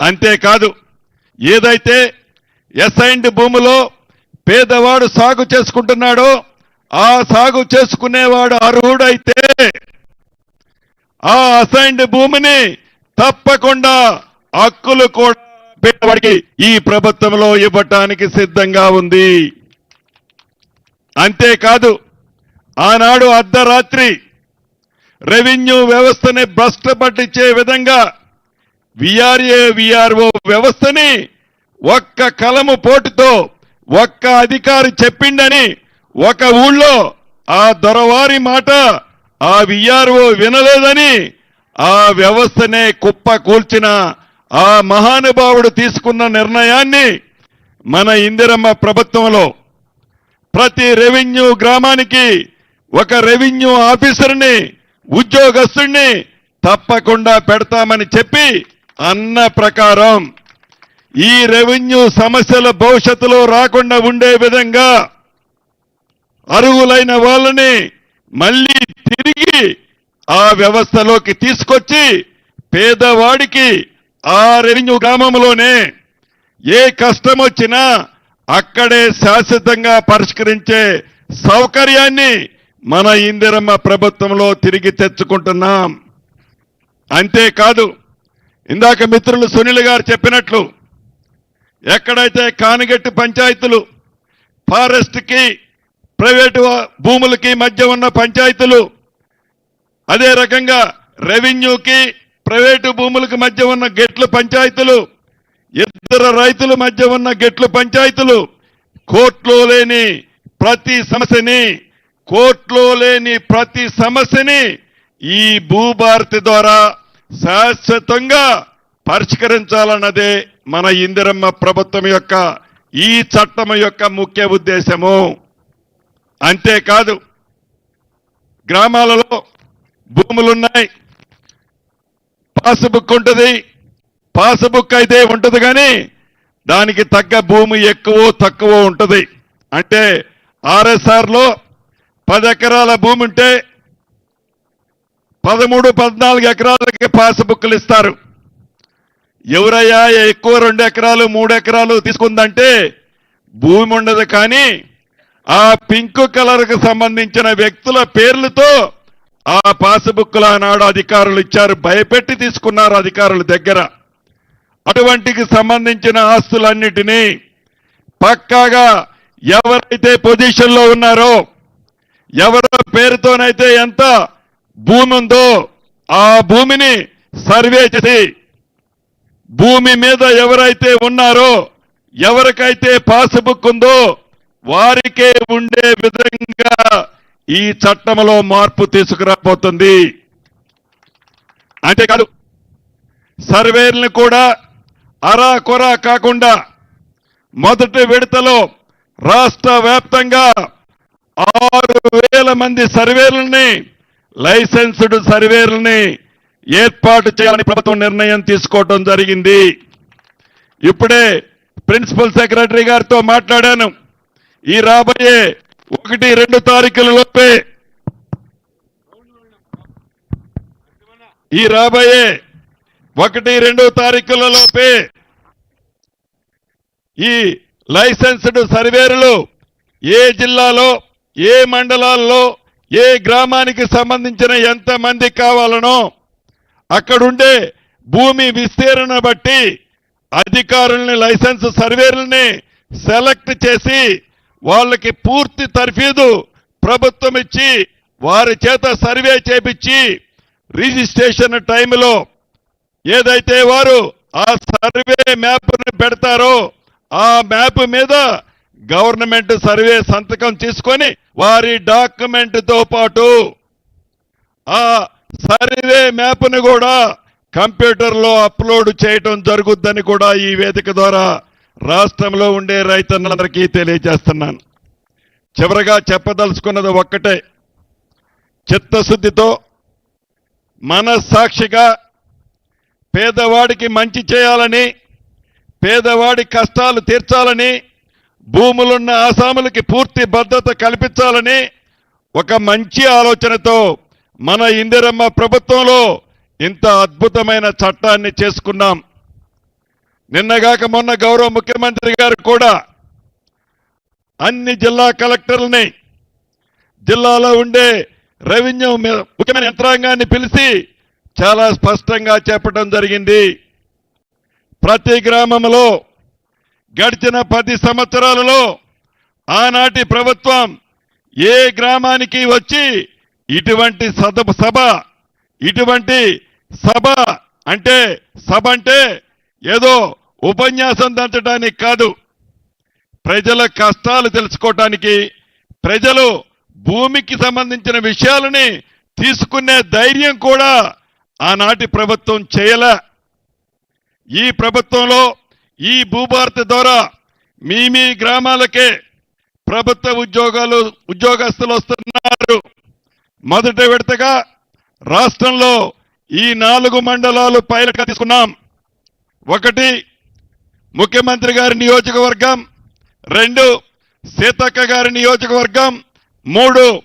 అంతేకాదు ఏదైతే ఎస్ఐండ్ భూమిలో పేదవాడు సాగు చేసుకుంటున్నాడో ఆ సాగు చేసుకునేవాడు అర్హుడైతే ఆ అసైన్డ్ భూమిని తప్పకుండా హక్కులు కూడా పేదవాడికి ఈ ప్రభుత్వంలో ఇవ్వటానికి సిద్ధంగా ఉంది. అంతేకాదు ఆనాడు అర్ధరాత్రి రెవెన్యూ వ్యవస్థని భ్రష్ట పట్టించే విధంగా విఆర్ఏ విఆర్ఓ వ్యవస్థని ఒక్క కలము పోటుతో ఒక్క అధికారి చెప్పిండని ఒక ఊళ్ళో ఆ దొరవారి మాట ఆ విఆర్ఓ వినలేదని ఆ వ్యవస్థనే కుప్ప కూల్చిన ఆ మహానుభావుడు తీసుకున్న నిర్ణయాన్ని మన ఇందిరమ్మ ప్రభుత్వంలో ప్రతి రెవెన్యూ గ్రామానికి ఒక రెవెన్యూ ఆఫీసర్ని ఉద్యోగస్తుడిని తప్పకుండా పెడతామని చెప్పి అన్న ప్రకారం ఈ రెవెన్యూ సమస్యల భవిష్యత్తులో రాకుండా ఉండే విధంగా అరువులైన వాళ్ళని మళ్ళీ తిరిగి ఆ వ్యవస్థలోకి తీసుకొచ్చి పేదవాడికి ఆ రెవెన్యూ గ్రామంలోనే ఏ కష్టం వచ్చినా అక్కడే శాశ్వతంగా పరిష్కరించే సౌకర్యాన్ని మన ఇందిరమ్మ ప్రభుత్వంలో తిరిగి తెచ్చుకుంటున్నాం. అంతేకాదు ఇందాక మిత్రులు సునీల్ గారు చెప్పినట్లు ఎక్కడైతే కానిగట్టి పంచాయతీలు ఫారెస్ట్కి ప్రైవేటు భూములకి మధ్య ఉన్న పంచాయతీలు అదే రకంగా రెవెన్యూకి ప్రైవేటు భూములకు మధ్య ఉన్న గెట్ల పంచాయతీలు ఇద్దరు రైతుల మధ్య ఉన్న గెట్ల పంచాయతీలు కోర్టులో లేని ప్రతి సమస్యని కోర్టులో లేని ప్రతి సమస్యని ఈ భూభారతి ద్వారా శాశ్వతంగా పరిష్కరించాలన్నదే మన ఇందిరమ్మ ప్రభుత్వం యొక్క ఈ చట్టం యొక్క ముఖ్య ఉద్దేశము. అంతేకాదు గ్రామాలలో భూములున్నాయి. పాస్బుక్ ఉంటుంది. పాస్బుక్ అయితే ఉంటుంది కానీ దానికి తగ్గ భూమి ఎక్కువ తక్కువ ఉంటుంది. అంటే ఆర్ఎస్ఆర్లో పది ఎకరాల భూమి ఉంటే పదమూడు పద్నాలుగు ఎకరాలకి పాస్బుక్లు ఇస్తారు. ఎవరయ్యా ఎక్కువ రెండు ఎకరాలు మూడు ఎకరాలు తీసుకుందంటే భూమి ఉండదు కానీ ఆ పింక్ కలర్కు సంబంధించిన వ్యక్తుల పేర్లతో ఆ పాస్బుక్లు ఆనాడు అధికారులు ఇచ్చారు. భయపెట్టి తీసుకున్నారు అధికారుల దగ్గర. అటువంటికి సంబంధించిన ఆస్తులన్నిటినీ పక్కాగా ఎవరైతే పొజిషన్లో ఉన్నారో ఎవరి పేరుతోనైతే ఎంత భూమి ఉందో ఆ భూమిని సర్వే చేసి భూమి మీద ఎవరైతే ఉన్నారో ఎవరికైతే పాస్బుక్ ఉందో వారికే ఉండే విధంగా ఈ చట్టంలో మార్పు తీసుకురాబోతుంది. అంతేకాదు సర్వేలను కూడా అరా కొరా కాకుండా మొదటి విడతలో రాష్ట్ర వ్యాప్తంగా ఆరు వేల మంది సర్వేలని లైసెన్స్డ్ సర్వేర్ని ఏర్పాటు చేయాలని ప్రభుత్వం నిర్ణయం తీసుకోవడం జరిగింది. ఇప్పుడే ప్రిన్సిపల్ సెక్రటరీ గారితో మాట్లాడాను. ఈ రాబోయే ఒకటి రెండు తారీఖుల లోపే ఈ రాబోయే ఒకటి రెండు తారీఖుల లోపే ఈ లైసెన్స్డ్ సర్వేరులు ఏ జిల్లాలో ఏ మండలాల్లో ఏ గ్రామానికి సంబంధించిన ఎంతమంది కావాలనో అక్కడుండే భూమి విస్తీరణ బట్టి అధికారుల్ని లైసెన్స్ సర్వేరుల్ని సెలెక్ట్ చేసి వాళ్ళకి పూర్తి తర్ఫీదు ప్రభుత్వం ఇచ్చి వారి చేత సర్వే చేపించి రిజిస్ట్రేషన్ టైంలో ఏదైతే వారు ఆ సర్వే మ్యాప్ని పెడతారో ఆ మ్యాప్ మీద గవర్నమెంట్ సర్వే సంతకం తీసుకొని వారి డాక్యుమెంట్తో పాటు ఆ సర్వే మ్యాప్ను కూడా కంప్యూటర్లో అప్లోడ్ చేయటం జరుగుద్దని కూడా ఈ వేదిక ద్వారా రాష్ట్రంలో ఉండే రైతన్నలందరికీ తెలియజేస్తున్నాను. చివరగా చెప్పదలుచుకున్నది ఒక్కటే. చిత్తశుద్ధితో మనస్సాక్షిగా పేదవాడికి మంచి చేయాలని పేదవాడి కష్టాలు తీర్చాలని భూములున్న ఆసాములకి పూర్తి భద్రత కల్పించాలని ఒక మంచి ఆలోచనతో మన ఇందిరమ్మ ప్రభుత్వంలో ఇంత అద్భుతమైన చట్టాన్ని చేసుకున్నాం. నిన్నగాక మొన్న గౌరవ ముఖ్యమంత్రి గారు కూడా అన్ని జిల్లా కలెక్టర్లని జిల్లాలో ఉండే రెవెన్యూ మీ- ముఖ్యమైన యంత్రాంగాన్ని పిలిచి చాలా స్పష్టంగా చెప్పడం జరిగింది. ప్రతి గ్రామంలో గడిచిన పది సంవత్సరాలలో ఆనాటి ప్రభుత్వం ఏ గ్రామానికి వచ్చి ఇటువంటి సద సభ ఇటువంటి సభ అంటే సభ అంటే ఏదో ఉపన్యాసం దంచడానికి కాదు. ప్రజల కష్టాలు తెలుసుకోవటానికి ప్రజలు భూమికి సంబంధించిన విషయాలని తీసుకునే ధైర్యం కూడా ఆనాటి ప్రభుత్వం చేయలే. ఈ ప్రభుత్వంలో ఈ భూభారత ద్వారా మీ మీ గ్రామాలకే ప్రభుత్వ ఉద్యోగాలు ఉద్యోగస్తులు వస్తున్నారు. మొదటి విడతగా రాష్ట్రంలో ఈ నాలుగు మండలాలు పైలట్గా తీసుకున్నాం. ఒకటి ముఖ్యమంత్రి గారి నియోజకవర్గం రెండు సీతక్క గారి నియోజకవర్గం మూడు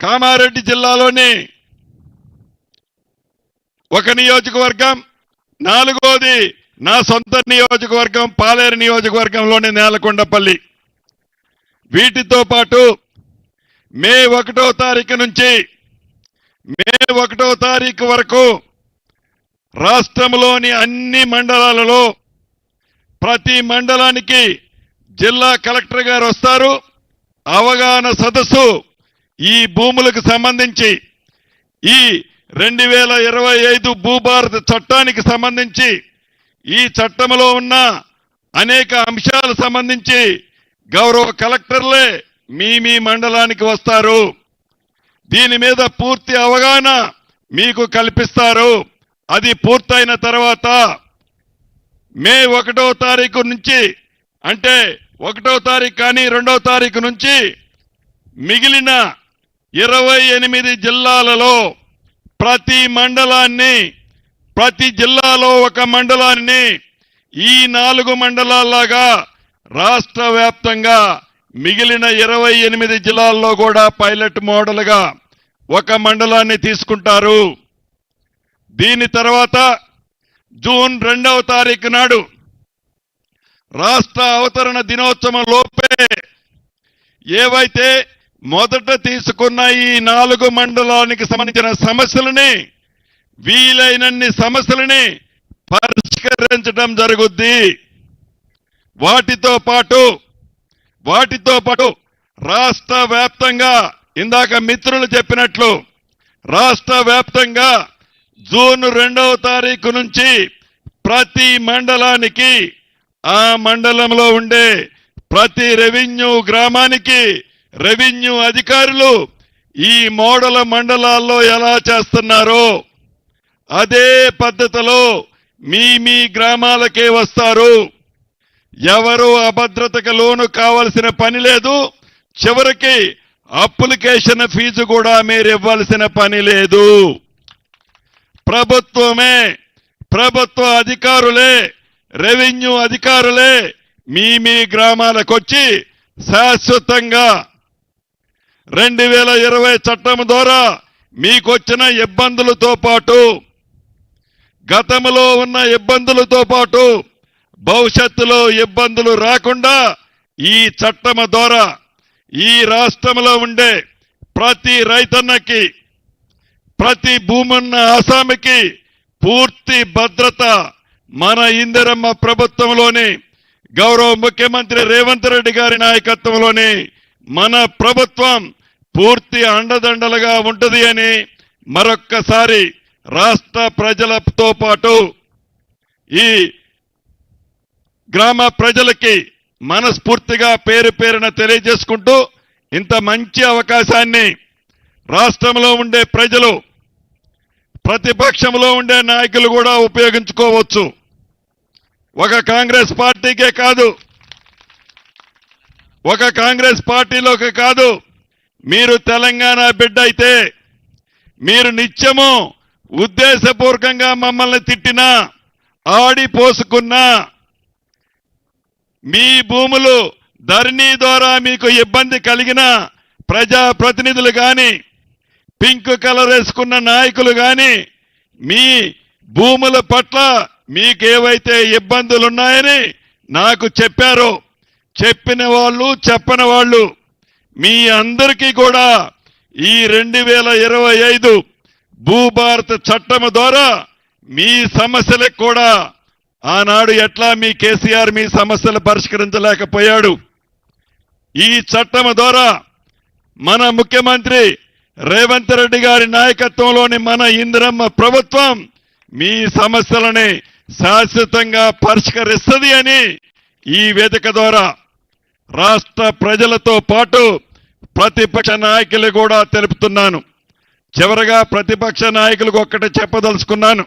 కామారెడ్డి జిల్లాలోని ఒక నియోజకవర్గం నాలుగోది నా సొంత నియోజకవర్గం పాలేరు నియోజకవర్గంలోని నేలకొండపల్లి. వీటితో పాటు మే ఒకటో తారీఖు నుంచి మే ఒకటో తారీఖు వరకు రాష్ట్రంలోని అన్ని మండలాలలో ప్రతి మండలానికి జిల్లా కలెక్టర్ గారు వస్తారు. అవగాహన సదస్సు ఈ భూములకు సంబంధించి ఈ రెండు వేల ఇరవై ఐదు భూభారత చట్టానికి సంబంధించి ఈ చట్టంలో ఉన్న అనేక అంశాలు సంబంధించి గౌరవ కలెక్టర్లే మీ మీ మండలానికి వస్తారు. దీని మీద పూర్తి అవగాహన మీకు కల్పిస్తారు. అది పూర్తయిన తర్వాత మే ఒకటో తారీఖు నుంచి అంటే ఒకటో తారీఖు కానీ రెండో తారీఖు నుంచి మిగిలిన ఇరవై ఎనిమిది జిల్లాలలో ప్రతి మండలాన్ని ప్రతి జిల్లాలో ఒక మండలాన్ని ఈ నాలుగు మండలాల్లాగా రాష్ట్ర వ్యాప్తంగా మిగిలిన ఇరవై ఎనిమిది జిల్లాల్లో కూడా పైలట్ మోడల్గా ఒక మండలాన్ని తీసుకుంటారు. దీని తర్వాత జూన్ రెండవ తారీఖు నాడు రాష్ట్ర అవతరణ దినోత్సవం లోపే ఏవైతే మొదట తీసుకున్న ఈ నాలుగు మండలానికి సంబంధించిన సమస్యలని వీలైనన్ని సమస్యలని పరిష్కరించడం జరుగుద్ది. వాటితో పాటు వాటితో పాటు రాష్ట్ర వ్యాప్తంగా ఇందాక మిత్రులు చెప్పినట్లు రాష్ట్ర వ్యాప్తంగా జూన్ రెండవ తారీఖు నుంచి ప్రతి మండలానికి ఆ మండలంలో ఉండే ప్రతి రెవెన్యూ గ్రామానికి రెవెన్యూ అధికారులు ఈ మోడల మండలాల్లో ఎలా చేస్తున్నారో అదే పద్ధతిలో మీ మీ గ్రామాలకే వస్తారు. ఎవరు అభద్రతకు లోను కావాల్సిన పని లేదు. చివరికి అప్లికేషన్ ఫీజు కూడా మీరు ఇవ్వాల్సిన పని లేదు. ప్రభుత్వమే ప్రభుత్వ అధికారులే రెవెన్యూ అధికారులే మీ మీ గ్రామాలకు వచ్చి శాశ్వతంగా రెండు వేల ఇరవై చట్టం ద్వారా మీకొచ్చిన ఇబ్బందులతో పాటు గతంలో ఉన్న ఇబ్బందులతో పాటు భవిష్యత్తులో ఇబ్బందులు రాకుండా ఈ చట్టం ద్వారా ఈ రాష్ట్రంలో ఉండే ప్రతి రైతన్నకి ప్రతి భూమున్న ఆసామికి పూర్తి భద్రత మన ఇందిరమ్మ ప్రభుత్వంలోని గౌరవ ముఖ్యమంత్రి రేవంత్ రెడ్డి గారి నాయకత్వంలోని మన ప్రభుత్వం పూర్తి అండదండలుగా ఉంటుంది అని మరొక్కసారి రాష్ట్ర ప్రజలతో పాటు ఈ గ్రామ ప్రజలకి మనస్ఫూర్తిగా పేరు పేరున తెలియజేసుకుంటూ ఇంత మంచి అవకాశాన్ని రాష్ట్రంలో ఉండే ప్రజలు ప్రతిపక్షంలో ఉండే నాయకులు కూడా ఉపయోగించుకోవచ్చు. ఒక కాంగ్రెస్ పార్టీకే కాదు ఒక కాంగ్రెస్ పార్టీలోకి కాదు మీరు తెలంగాణ బిడ్డ అయితే మీరు నిత్యము ఉద్దేశపూర్వకంగా మమ్మల్ని తిట్టినా ఆడి పోసుకున్నా మీ భూములు ధరణి ద్వారా మీకు ఇబ్బంది కలిగిన ప్రజా ప్రతినిధులు పింక్ కలర్ వేసుకున్న నాయకులు కానీ మీ భూముల పట్ల మీకేవైతే ఇబ్బందులు ఉన్నాయని నాకు చెప్పారో చెప్పిన వాళ్ళు చెప్పని వాళ్ళు మీ అందరికీ కూడా ఈ రెండు వేల ఇరవై ఐదు భూభారత చట్టం ద్వారా మీ సమస్యలకు కూడా ఆనాడు ఎట్లా మీ కేసీఆర్ మీ సమస్యలు పరిష్కరించలేకపోయాడు. ఈ చట్టం ద్వారా మన ముఖ్యమంత్రి రేవంత్ రెడ్డి గారి నాయకత్వంలోని మన ఇందిరమ్మ ప్రభుత్వం మీ సమస్యలని శాశ్వతంగా పరిష్కరిస్తుంది అని ఈ వేదిక ద్వారా రాష్ట్ర ప్రజలతో పాటు ప్రతిపక్ష నాయకులు కూడా తెలుపుతున్నాను. చివరగా ప్రతిపక్ష నాయకులకు ఒక్కటి చెప్పదలుచుకున్నాను.